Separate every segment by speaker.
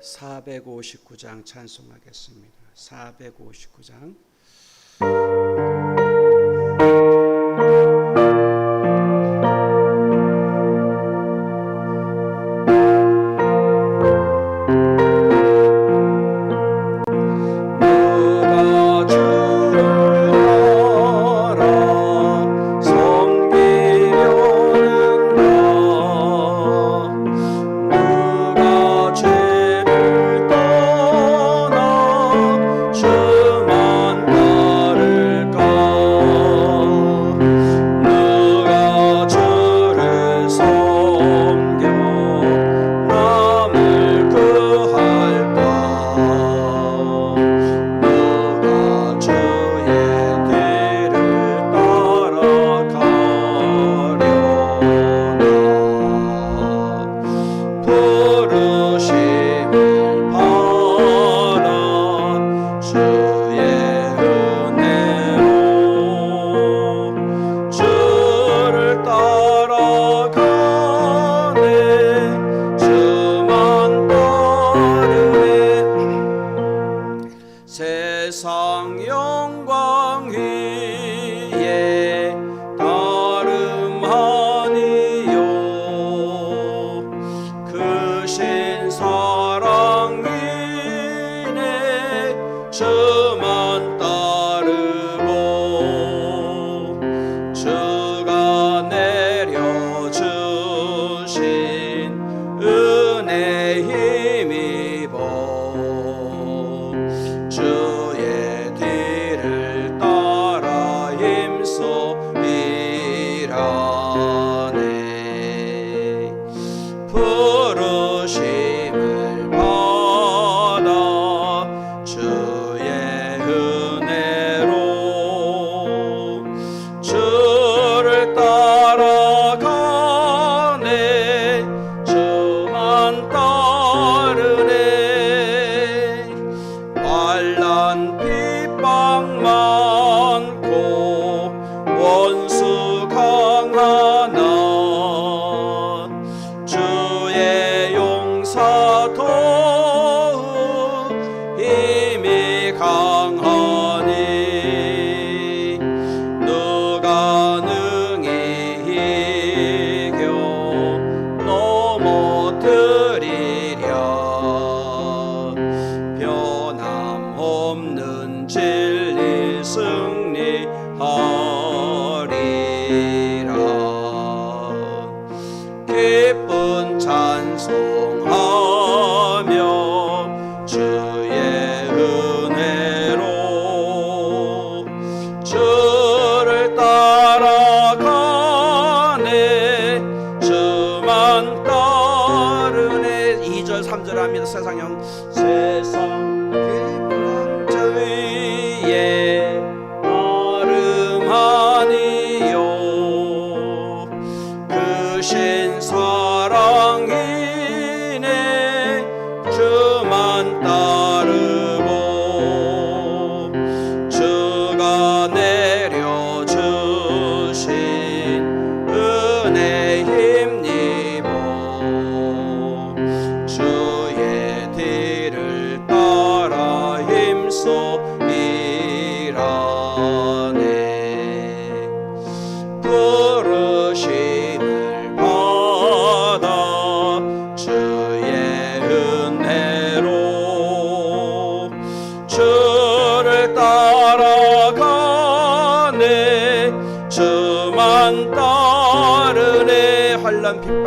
Speaker 1: 459장 찬송하겠습니다. 459장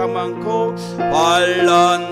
Speaker 1: 수가 많고 환란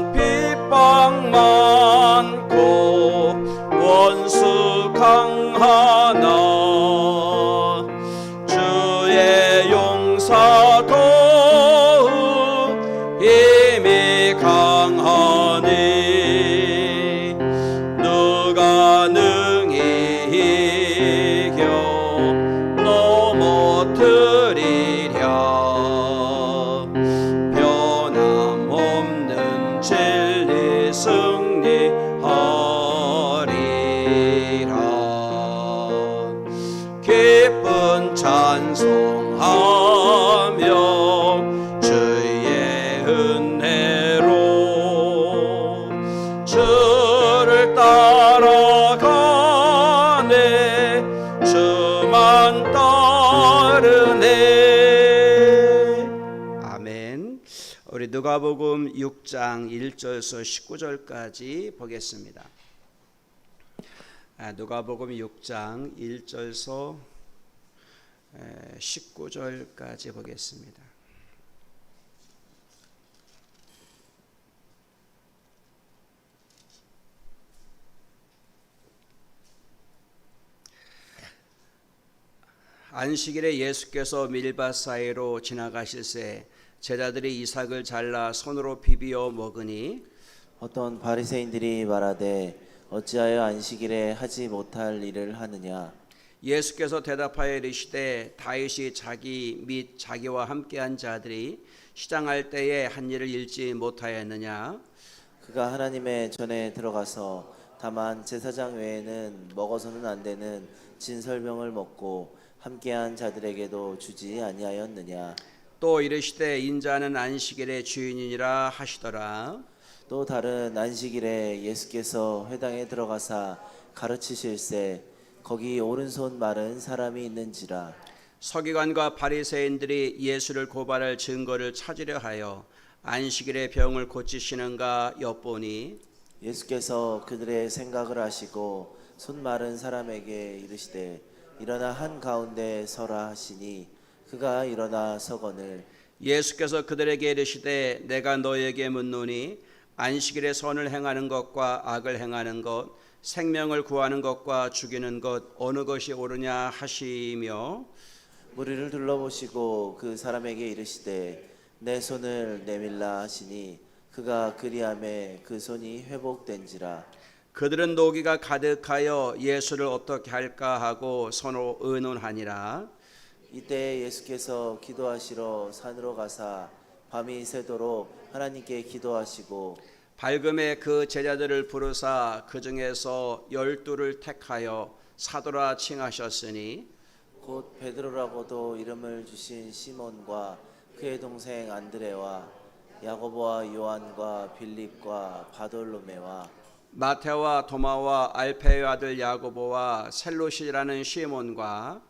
Speaker 1: 누가복음 6장 1절에서 19절까지 보겠습니다. 아, 누가복음 6장 1절에서 19절까지 보겠습니다. 안식일에 예수께서 밀밭 사이로 지나가실새 제자들이 이삭을 잘라 손으로 비비어 먹으니
Speaker 2: 어떤 바리새인들이 말하되 어찌하여 안식일에 하지 못할 일을 하느냐?
Speaker 1: 예수께서 대답하여 이르시되 다윗이 자기 및 자기와 함께한 자들이 시장할 때에 한 일을 잃지 못하였느냐?
Speaker 2: 그가 하나님의 전에 들어가서 다만 제사장 외에는 먹어서는 안 되는 진설병을 먹고 함께한 자들에게도 주지 아니하였느냐
Speaker 1: 또 이르시되 인자는 안식일의 주인이니라 하시더라.
Speaker 2: 또 다른 안식일에 예수께서 회당에 들어가사 가르치실세 거기 오른손 마른 사람이 있는지라.
Speaker 1: 서기관과 바리새인들이 예수를 고발할 증거를 찾으려 하여 안식일에 병을 고치시는가 엿보니
Speaker 2: 예수께서 그들의 생각을 아시고 손 마른 사람에게 이르시되 일어나 한 가운데 서라 하시니 그가 일어나 서거늘.
Speaker 1: 예수께서 그들에게 이르시되 내가 너에게 묻노니 안식일에 선을 행하는 것과 악을 행하는 것 생명을 구하는 것과 죽이는 것 어느 것이 옳으냐 하시며
Speaker 2: 무리를 둘러보시고 그 사람에게 이르시되 내 손을 내밀라 하시니 그가 그리함에 그 손이 회복된지라.
Speaker 1: 그들은 노기가 가득하여 예수를 어떻게 할까 하고 서로 의논하니라
Speaker 2: 이때 예수께서 기도하시러 산으로 가사 밤이 새도록 하나님께 기도하시고
Speaker 1: 밝음에 그 제자들을 부르사 그 중에서 열두를 택하여 사도라 칭하셨으니
Speaker 2: 곧 베드로라고도 이름을 주신 시몬과 그의 동생 안드레와 야고보와 요한과 빌립과 바돌로메와
Speaker 1: 마테와 도마와 알페의 아들 야고보와 셀로시라는 시몬과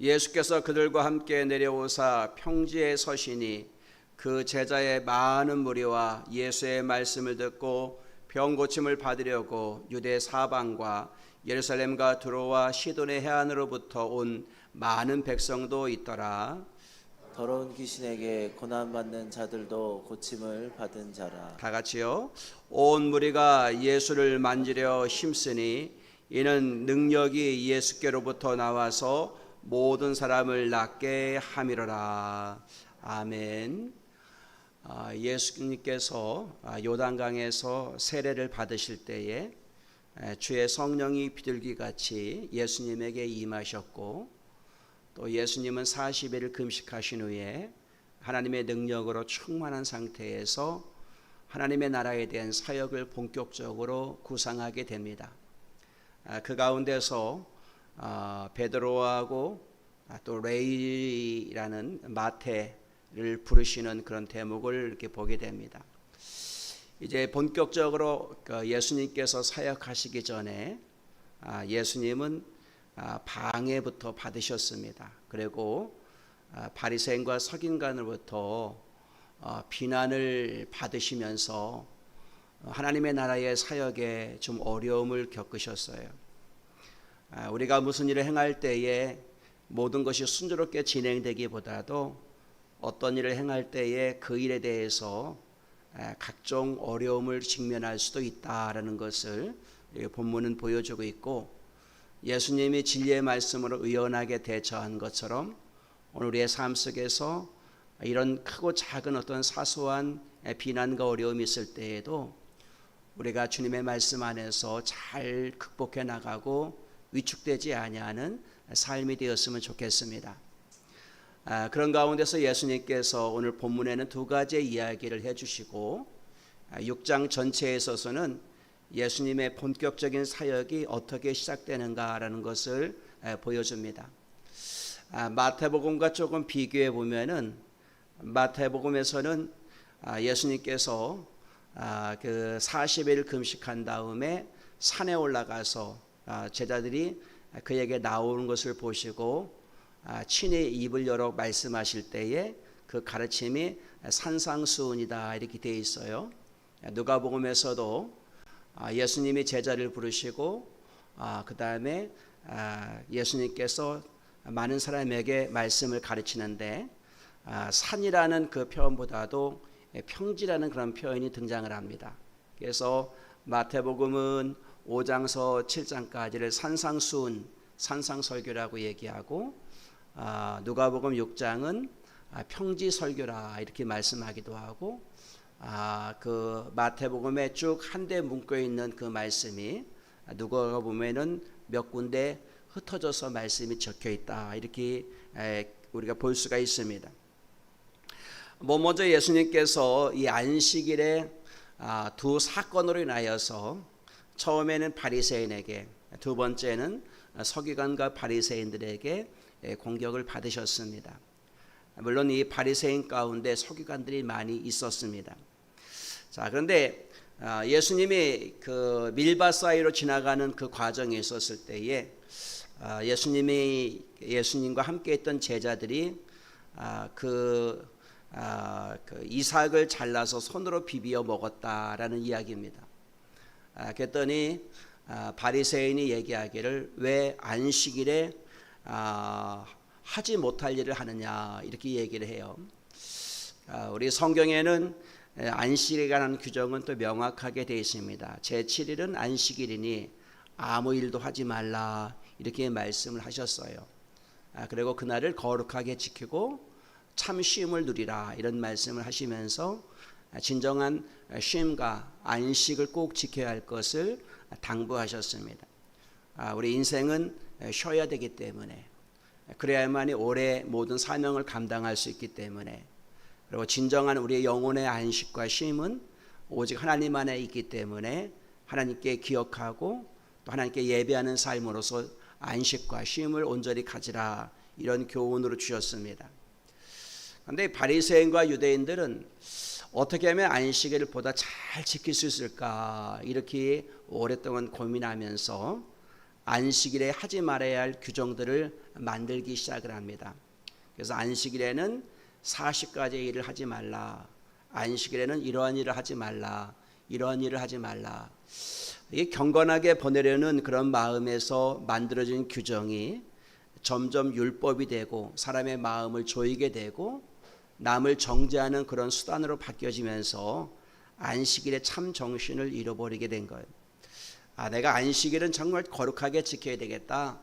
Speaker 1: 예수께서 그들과 함께 내려오사 평지에 서시니 그 제자의 많은 무리와 예수의 말씀을 듣고 병 고침을 받으려고 유대 사방과 예루살렘과 두로와 시돈의 해안으로부터 온 많은 백성도 있더라.
Speaker 2: 더러운 귀신에게 고난 받는 자들도 고침을 받은 자라
Speaker 1: 다 같이요. 온 무리가 예수를 만지려 힘쓰니 이는 능력이 예수께로부터 나와서 모든 사람을 낫게 함이로라. 아멘. 아, 예수님께서 아, 요단강에서 세례를 받으실 때에 에, 주의 성령이 비둘기 같이 예수님에게 임하셨고 또 예수님은 40일을 금식하신 후에 하나님의 능력으로 충만한 상태에서 하나님의 나라에 대한 사역을 본격적으로 구상하게 됩니다. 아, 그 가운데서 아, 베드로하고 아, 또 레이라는 마태를 부르시는 그런 대목을 이렇게 보게 됩니다. 이제 본격적으로 그 예수님께서 사역하시기 전에 아, 예수님은 아, 방해부터 받으셨습니다. 그리고 아, 바리새인과 서긴관으로부터 어, 비난을 받으시면서 하나님의 나라의 사역에 좀 어려움을 겪으셨어요. 아, 우리가 무슨 일을 행할 때에 모든 것이 순조롭게 진행되기보다도 어떤 일을 행할 때에 그 일에 대해서 아, 각종 어려움을 직면할 수도 있다라는 것을 이 본문은 보여주고 있고 예수님이 진리의 말씀으로 의연하게 대처한 것처럼 오늘 우리의 삶 속에서 이런 크고 작은 어떤 사소한 비난과 어려움이 있을 때에도 우리가 주님의 말씀 안에서 잘 극복해 나가고 위축되지 아니하는 삶이 되었으면 좋겠습니다. 아, 그런 가운데서 예수님께서 오늘 본문에는 두 가지의 이야기를 해주시고 아, 6장 전체에 있어서는 예수님의 본격적인 사역이 어떻게 시작되는가라는 것을 에, 보여줍니다. 아, 마태복음과 조금 비교해 보면은 마태복음에서는 아, 예수님께서 아, 그 40일 금식한 다음에 산에 올라가서 아, 제자들이 그에게 나오는 것을 보시고 아, 친히 입을 열어 말씀하실 때에 그 가르침이 산상수훈이다 이렇게 되어 있어요. 누가복음에서도 아, 예수님이 제자를 부르시고 아, 그 다음에 아, 예수님께서 많은 사람에게 말씀을 가르치는데 아, 산이라는 그 표현보다도 평지라는 그런 표현이 등장을 합니다. 그래서 마태복음은 5장서 7장까지를 산상수훈, 산상설교라고 얘기하고 아, 누가복음 6장은 아, 평지설교라 이렇게 말씀하기도 하고 아, 그 마태복음에 쭉 한데 묶여 있는 그 말씀이 누가 보면은 몇 군데 흩어져서 말씀이 적혀 있다 이렇게 에, 우리가 볼 수가 있습니다. 뭐 먼저 예수님께서 이 안식일에 아, 두 사건으로 인하여서 처음에는 바리새인에게 두 번째는 서기관과 바리새인들에게 예, 공격을 받으셨습니다. 물론 이 바리새인 가운데 서기관들이 많이 있었습니다. 자, 그런데 아, 예수님이 그 밀밭 사이로 지나가는 그 과정에 있었을 때에 아, 예수님이 예수님과 함께 했던 제자들이 아, 그, 그 이삭을 잘라서 손으로 비비어 먹었다라는 이야기입니다. 그랬더니 바리새인이 얘기하기를 왜 안식일에 하지 못할 일을 하느냐 이렇게 얘기를 해요. 우리 성경에는 안식일에 관한 규정은 또 명확하게 되어 있습니다. 제 7일은 안식일이니 아무 일도 하지 말라 이렇게 말씀을 하셨어요. 그리고 그날을 거룩하게 지키고 참 쉼을 누리라 이런 말씀을 하시면서 진정한 쉼과 안식을 꼭 지켜야 할 것을 당부하셨습니다. 우리 인생은 쉬어야 되기 때문에 그래야만이 올해 모든 사명을 감당할 수 있기 때문에 그리고 진정한 우리의 영혼의 안식과 쉼은 오직 하나님 안에 있기 때문에 하나님께 기억하고 또 하나님께 예배하는 삶으로서 안식과 쉼을 온전히 가지라 이런 교훈으로 주셨습니다. 그런데 바리새인과 유대인들은 어떻게 하면 안식일을 보다 잘 지킬 수 있을까 이렇게 오랫동안 고민하면서 안식일에 하지 말아야 할 규정들을 만들기 시작을 합니다. 그래서 안식일에는 40가지 일을 하지 말라. 안식일에는 이러한 일을 하지 말라. 이러한 일을 하지 말라. 이게 경건하게 보내려는 그런 마음에서 만들어진 규정이 점점 율법이 되고 사람의 마음을 조이게 되고 남을 정죄하는 그런 수단으로 바뀌어지면서 안식일의 참 정신을 잃어버리게 된 거예요. 아, 내가 안식일은 정말 거룩하게 지켜야 되겠다.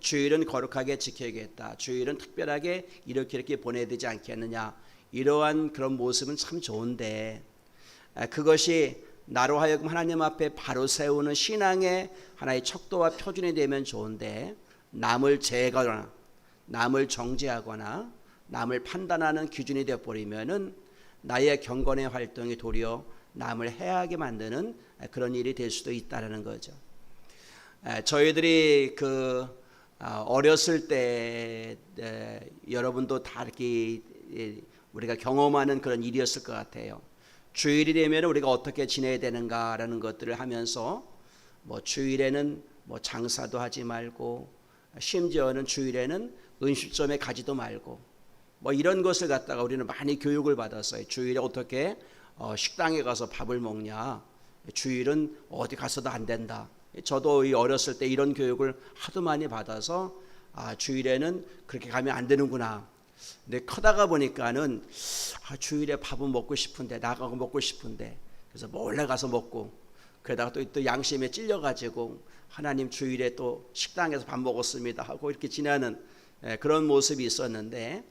Speaker 1: 주일은 거룩하게 지켜야겠다. 주일은 특별하게 이렇게 이렇게 보내야 되지 않겠느냐. 이러한 그런 모습은 참 좋은데 아, 그것이 나로 하여금 하나님 앞에 바로 세우는 신앙의 하나의 척도와 표준이 되면 좋은데 남을 제거하거나 남을 정죄하거나 남을 판단하는 기준이 되어 버리면은 나의 경건의 활동이 도리어 남을 해하게 만드는 그런 일이 될 수도 있다라는 거죠. 저희들이 그 아, 어렸을 때 여러분도 다 이렇게 우리가 경험하는 그런 일이었을 것 같아요. 주일이 되면 우리가 어떻게 지내야 되는가라는 것들을 하면서 뭐 주일에는 뭐 장사도 하지 말고 심지어는 주일에는 음식점에 가지도 말고 뭐 이런 것을 갖다가 우리는 많이 교육을 받았어요. 주일에 어떻게 어 식당에 가서 밥을 먹냐. 주일은 어디 가서도 안 된다. 저도 어렸을 때 이런 교육을 하도 많이 받아서 아, 주일에는 그렇게 가면 안 되는구나. 근데 커다가 보니까는 아, 주일에 밥은 먹고 싶은데 나가고 먹고 싶은데 그래서 몰래 가서 먹고 그러다가 또, 또 양심에 찔려가지고 하나님 주일에 또 식당에서 밥 먹었습니다 하고 이렇게 지나는 예, 그런 모습이 있었는데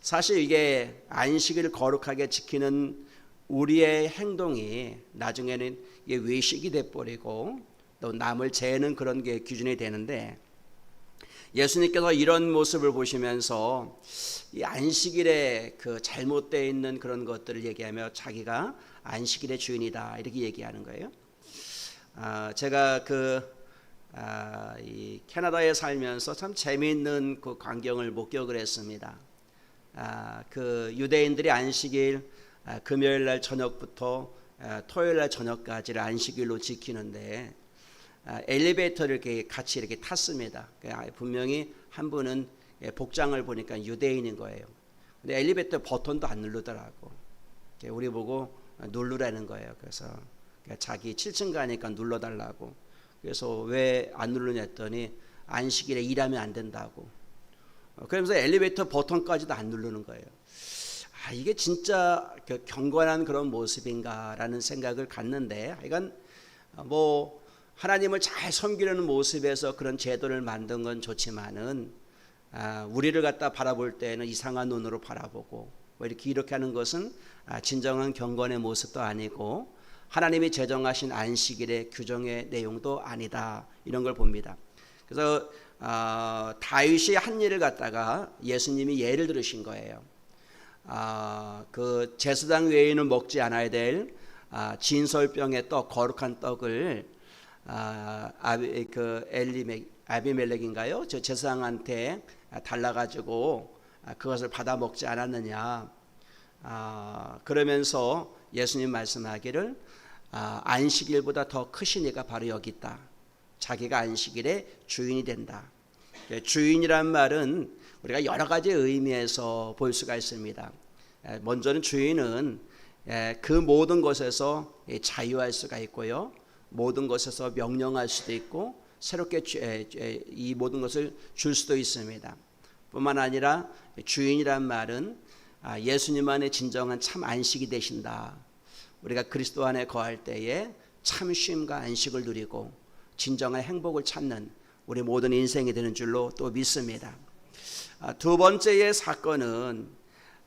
Speaker 1: 사실 이게 안식을 거룩하게 지키는 우리의 행동이 나중에는 이게 외식이 돼버리고 또 남을 재는 그런 게 기준이 되는데 예수님께서 이런 모습을 보시면서 이 안식일에 그 잘못되어 있는 그런 것들을 얘기하며 자기가 안식일의 주인이다 이렇게 얘기하는 거예요. 아, 제가 그 아, 이 캐나다에 살면서 참 재미있는 그 광경을 목격을 했습니다. 아, 그 유대인들이 안식일 아, 금요일 날 저녁부터 아, 토요일 날 저녁까지를 안식일로 지키는데 아, 엘리베이터를 이렇게 같이 이렇게 탔습니다. 그, 아, 분명히 한 분은 예, 복장을 보니까 유대인인 거예요. 근데 엘리베이터 버튼도 안 누르더라고. 예, 우리 보고 누르라는 거예요. 그래서 자기 7층 가니까 눌러달라고. 그래서 왜 안 누르냐 했더니 안식일에 일하면 안 된다고. 어, 그러면서 엘리베이터 버튼까지도 안 누르는 거예요. 아, 이게 진짜 그 경건한 그런 모습인가라는 생각을 갖는데, 하여간 뭐 하나님을 잘 섬기려는 모습에서 그런 제도를 만든 건 좋지만은 아, 우리를 갖다 바라볼 때는 이상한 눈으로 바라보고 뭐 이렇게 이렇게 하는 것은 아, 진정한 경건의 모습도 아니고 하나님이 제정하신 안식일의 규정의 내용도 아니다 이런 걸 봅니다. 그래서 아, 다윗이 한 일을 갖다가 예수님이 예를 들으신 거예요. 아, 그 제사장 외에는 먹지 않아야 될 아, 진설병의 떡 거룩한 떡을 아, 아비, 그 엘리메 아비멜렉인가요? 저 제사장한테 달라가지고 아, 그것을 받아 먹지 않았느냐? 아, 그러면서 예수님 말씀하기를 아, 안식일보다 더 크시니까 바로 여기 있다. 자기가 안식일의 주인이 된다. 예, 주인이란 말은 우리가 여러 가지 의미에서 볼 수가 있습니다. 예, 먼저는 주인은 예, 그 모든 것에서 예, 자유할 수가 있고요. 모든 것에서 명령할 수도 있고 새롭게 이 모든 것을 줄 수도 있습니다. 뿐만 아니라 주인이란 말은 아, 예수님 안에 진정한 참 안식이 되신다. 우리가 그리스도 안에 거할 때에 참 쉼과 안식을 누리고 진정한 행복을 찾는 우리 모든 인생이 되는 줄로 또 믿습니다. 아, 두 번째의 사건은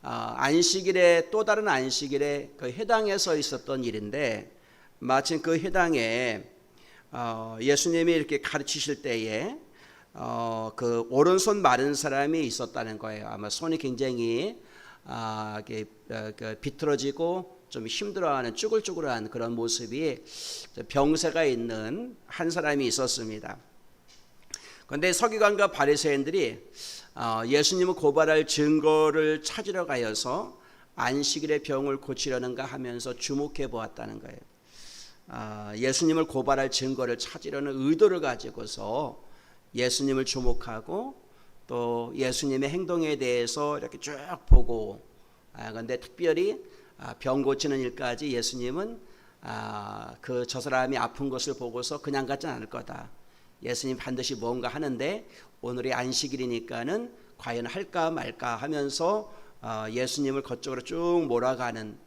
Speaker 1: 아, 안식일에 또 다른 안식일에 그 해당에서 있었던 일인데 마침 그 해당에 어, 예수님이 이렇게 가르치실 때에 어, 그 오른손 마른 사람이 있었다는 거예요. 아마 손이 굉장히 아, 어, 그 비틀어지고 좀 힘들어하는 쭈글쭈글한 그런 모습이 병세가 있는 한 사람이 있었습니다. 그런데 서기관과 바리새인들이 어, 예수님을 고발할 증거를 찾으러 가여서 안식일의 병을 고치려는가 하면서 주목해 보았다는 거예요. 아, 예수님을 고발할 증거를 찾으려는 의도를 가지고서 예수님을 주목하고 또 예수님의 행동에 대해서 이렇게 쭉 보고 아, 근데 특별히 아, 병 고치는 일까지 예수님은 아, 그저 사람이 아픈 것을 보고서 그냥 가진 않을 거다. 예수님 반드시 뭔가 하는데 오늘이 안식일이니까는 과연 할까 말까 하면서 어, 예수님을 거쪽으로 쭉 몰아가는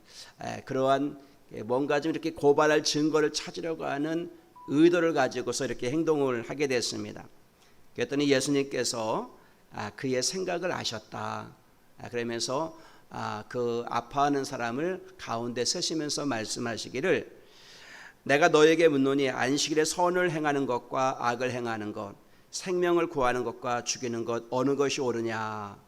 Speaker 1: 에, 그러한 뭔가 좀 이렇게 고발할 증거를 찾으려고 하는 의도를 가지고서 이렇게 행동을 하게 됐습니다. 그랬더니 예수님께서 아, 그의 생각을 아셨다. 아, 그러면서 아, 그 아파하는 사람을 가운데 서시면서 말씀하시기를 내가 너에게 묻노니 안식일에 선을 행하는 것과 악을 행하는 것, 생명을 구하는 것과 죽이는 것 어느 것이 옳으냐?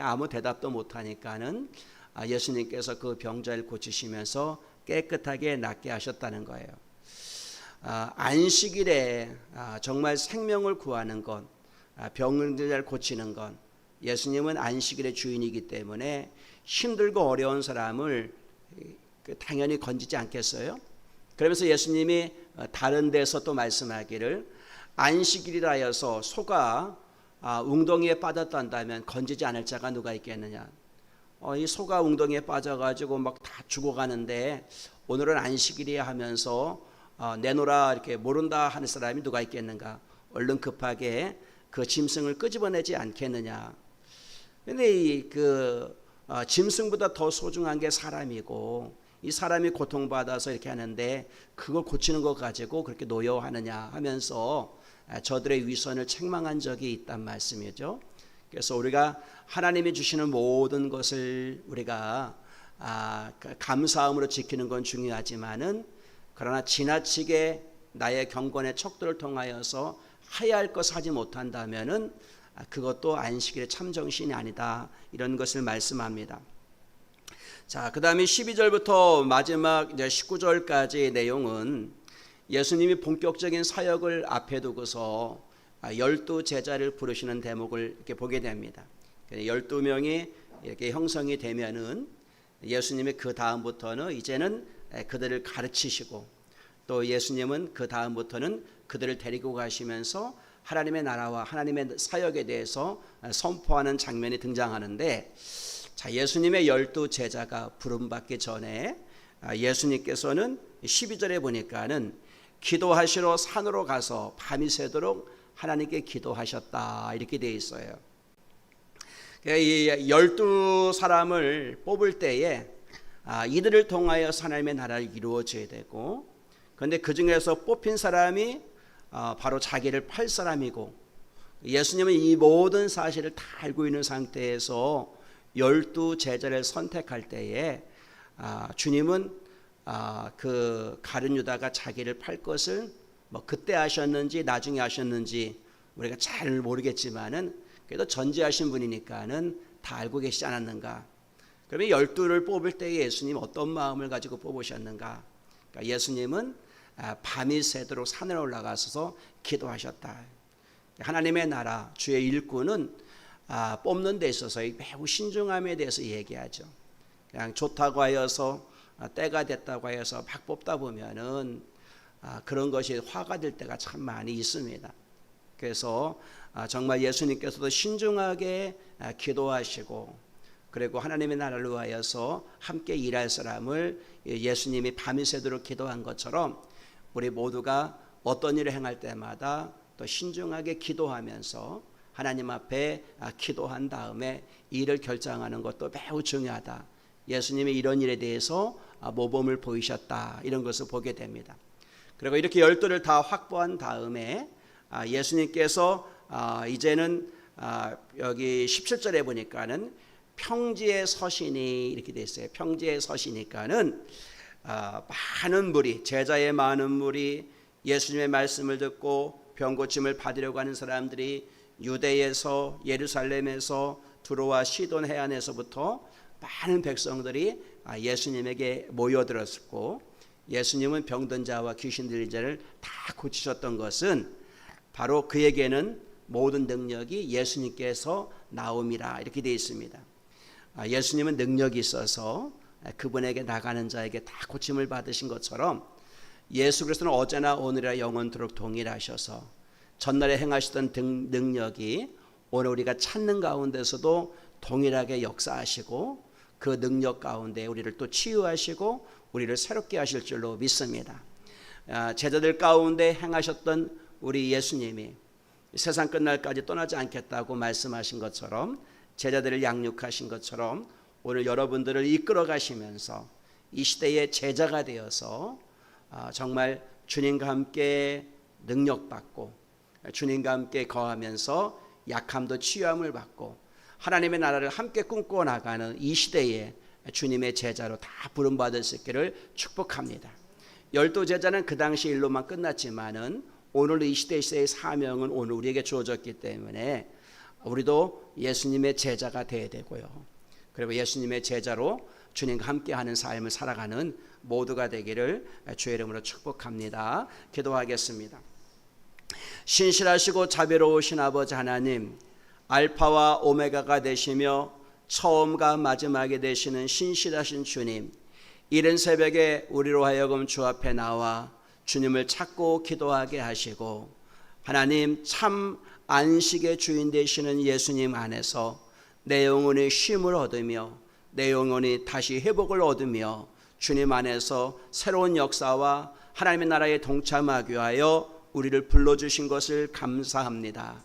Speaker 1: 아무 대답도 못하니까는 아, 예수님께서 그 병자를 고치시면서 깨끗하게 낫게 하셨다는 거예요. 아, 안식일에 아, 정말 생명을 구하는 것, 아, 병을 고치는 것, 예수님은 안식일의 주인이기 때문에 힘들고 어려운 사람을 그 당연히 건지지 않겠어요? 그러면서 예수님이 어, 다른 데서 또 말씀하기를 안식일이라여서 소가 아, 웅덩이에 빠졌단다면 건지지 않을 자가 누가 있겠느냐? 어, 이 소가 웅덩이에 빠져가지고 막 다 죽어가는데 오늘은 안식일이야 하면서 어, 내놓으라 이렇게 모른다 하는 사람이 누가 있겠는가? 얼른 급하게 그 짐승을 끄집어내지 않겠느냐? 근데 이그 어, 짐승보다 더 소중한 게 사람이고 이 사람이 고통받아서 이렇게 하는데 그걸 고치는 것 가지고 그렇게 노여워하느냐 하면서 아, 저들의 위선을 책망한 적이 있단 말씀이죠. 그래서 우리가 하나님이 주시는 모든 것을 우리가 아, 그 감사함으로 지키는 건 중요하지만은 그러나 지나치게 나의 경건의 척도를 통하여서 해야 할 것을 하지 못한다면은 아, 그것도 안식일의 참 정신이 아니다 이런 것을 말씀합니다. 자, 그 다음에 12절부터 마지막 이제 19절까지 내용은 예수님이 본격적인 사역을 앞에 두고서 아, 열두 제자를 부르시는 대목을 이렇게 보게 됩니다. 열두 명이 이렇게 형성이 되면은 예수님이 그 다음부터는 이제는 그들을 가르치시고 또 예수님은 그 다음부터는 그들을 데리고 가시면서 하나님의 나라와 하나님의 사역에 대해서 선포하는 장면이 등장하는데 자 예수님의 열두 제자가 부름받기 전에 아, 예수님께서는 12절에 보니까는 기도하시러 산으로 가서 밤이 새도록 하나님께 기도하셨다 이렇게 되어 있어요. 그러니까 이 열두 사람을 뽑을 때에 아, 이들을 통하여 하나님의 나라를 이루어져야 되고 그런데 그 중에서 뽑힌 사람이 아, 바로 자기를 팔 사람이고 예수님은 이 모든 사실을 다 알고 있는 상태에서 열두 제자를 선택할 때에 아, 주님은 아, 그 가룟 유다가 자기를 팔 것을 뭐 그때 하셨는지 나중에 하셨는지 우리가 잘 모르겠지만은 그래도 전제하신 분이니까는 다 알고 계시지 않았는가? 그러면 열두를 뽑을 때 예수님 어떤 마음을 가지고 뽑으셨는가? 그러니까 예수님은 아, 밤이 새도록 산에 올라가서 기도하셨다. 하나님의 나라 주의 일꾼은 아, 뽑는 데 있어서 매우 신중함에 대해서 얘기하죠. 그냥 좋다고 하여서 아, 때가 됐다고 하여서 막 뽑다 보면은 아, 그런 것이 화가 될 때가 참 많이 있습니다. 그래서 아, 정말 예수님께서도 신중하게 아, 기도하시고 그리고 하나님의 나라를 위하여서 함께 일할 사람을 예수님이 밤이 새도록 기도한 것처럼 우리 모두가 어떤 일을 행할 때마다 또 신중하게 기도하면서 하나님 앞에 아, 기도한 다음에 일을 결정하는 것도 매우 중요하다. 예수님이 이런 일에 대해서 아, 모범을 보이셨다. 이런 것을 보게 됩니다. 그리고 이렇게 열두를 다 확보한 다음에 아, 예수님께서 이제는 여기 17절에 보니까는 평지에 서시니 이렇게 돼 있어요. 평지에 서시니까는 많은 무리 제자의 많은 무리 예수님의 말씀을 듣고 병 고침을 받으려고 하는 사람들이 유대에서 예루살렘에서 두로와 시돈 해안에서부터 많은 백성들이 아, 예수님에게 모여들었고 예수님은 병든 자와 귀신 들린 자를 다 고치셨던 것은 바로 그에게는 모든 능력이 예수님께서 나옴이라 이렇게 되어 있습니다. 아, 예수님은 능력이 있어서 그분에게 나가는 자에게 다 고침을 받으신 것처럼 예수 그리스도는 어제나 오늘이라 영원토록 동일하셔서 전날에 행하시던 능력이 오늘 우리가 찾는 가운데서도 동일하게 역사하시고 그 능력 가운데 우리를 또 치유하시고 우리를 새롭게 하실 줄로 믿습니다. 아, 제자들 가운데 행하셨던 우리 예수님이 세상 끝날까지 떠나지 않겠다고 말씀하신 것처럼 제자들을 양육하신 것처럼 오늘 여러분들을 이끌어 가시면서 이 시대의 제자가 되어서 아, 정말 주님과 함께 능력받고 주님과 함께 거하면서 약함도 치유함을 받고 하나님의 나라를 함께 꿈꿔 나가는 이 시대에 주님의 제자로 다 부름 받을 수 있기를 축복합니다. 열두 제자는 그 당시 일로만 끝났지만은 오늘 이 시대 의 사명은 오늘 우리에게 주어졌기 때문에 우리도 예수님의 제자가 되어야 되고요. 그리고 예수님의 제자로 주님과 함께하는 삶을 살아가는 모두가 되기를 주의 이름으로 축복합니다. 기도하겠습니다. 신실하시고 자비로우신 아버지 하나님, 알파와 오메가가 되시며 처음과 마지막이 되시는 신실하신 주님, 이른 새벽에 우리로 하여금 주 앞에 나와 주님을 찾고 기도하게 하시고 하나님 참 안식의 주인 되시는 예수님 안에서 내 영혼이 쉼을 얻으며 내 영혼이 다시 회복을 얻으며 주님 안에서 새로운 역사와 하나님의 나라에 동참하기 위하여 우리를 불러주신 것을 감사합니다.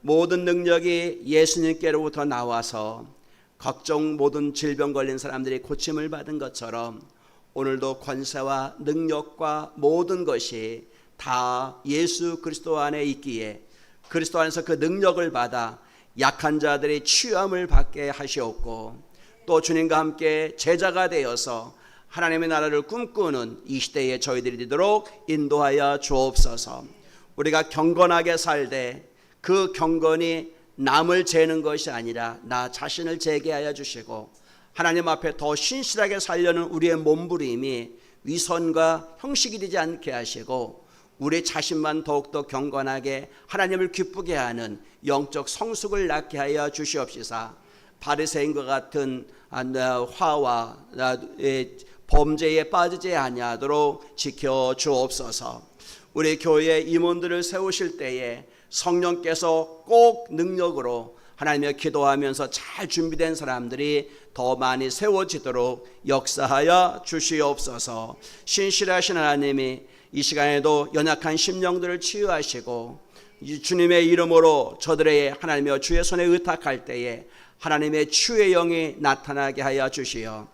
Speaker 1: 모든 능력이 예수님께로부터 나와서 걱정 모든 질병 걸린 사람들이 고침을 받은 것처럼 오늘도 권세와 능력과 모든 것이 다 예수 그리스도 안에 있기에 그리스도 안에서 그 능력을 받아 약한 자들의 취함을 받게 하시옵고 또 주님과 함께 제자가 되어서 하나님의 나라를 꿈꾸는 이 시대에 저희들이 되도록 인도하여 주옵소서. 우리가 경건하게 살되 그 경건이 남을 재는 것이 아니라 나 자신을 재게 하여 주시고 하나님 앞에 더 신실하게 살려는 우리의 몸부림이 위선과 형식이 되지 않게 하시고 우리 자신만 더욱더 경건하게 하나님을 기쁘게 하는 영적 성숙을 낳게 하여 주시옵시사 바리새인과 같은 아, 화와 범죄에 빠지지 아니하도록 지켜 주옵소서. 우리 교회 임원들을 세우실 때에 성령께서 꼭 능력으로 하나님의 기도하면서 잘 준비된 사람들이 더 많이 세워지도록 역사하여 주시옵소서. 신실하신 하나님이 이 시간에도 연약한 심령들을 치유하시고 이 주님의 이름으로 저들의 하나님의 주의 손에 의탁할 때에 하나님의 치유의 영이 나타나게 하여 주시어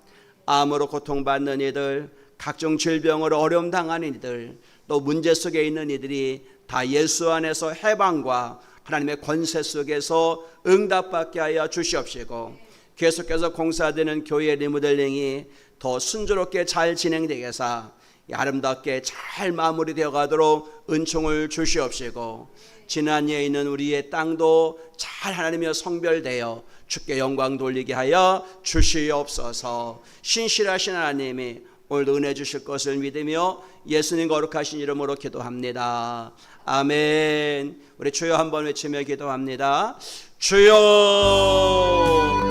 Speaker 1: 암으로 고통받는 이들, 각종 질병으로 어려움 당하는 이들, 또 문제 속에 있는 이들이 다 예수 안에서 해방과 하나님의 권세 속에서 응답받게 하여 주시옵시고 계속해서 공사되는 교회 리모델링이 더 순조롭게 잘 진행되게 해서 아름답게 잘 마무리되어 가도록 은총을 주시옵시고 지난 예에 있는 우리의 땅도 잘 하나님여 성별되어 주께 영광 돌리게 하여 주시옵소서 신실하신 하나님이 오늘도 은혜 주실 것을 믿으며 예수님 거룩하신 이름으로 기도합니다. 아멘. 우리 주여 한번 외치며 기도합니다. 주여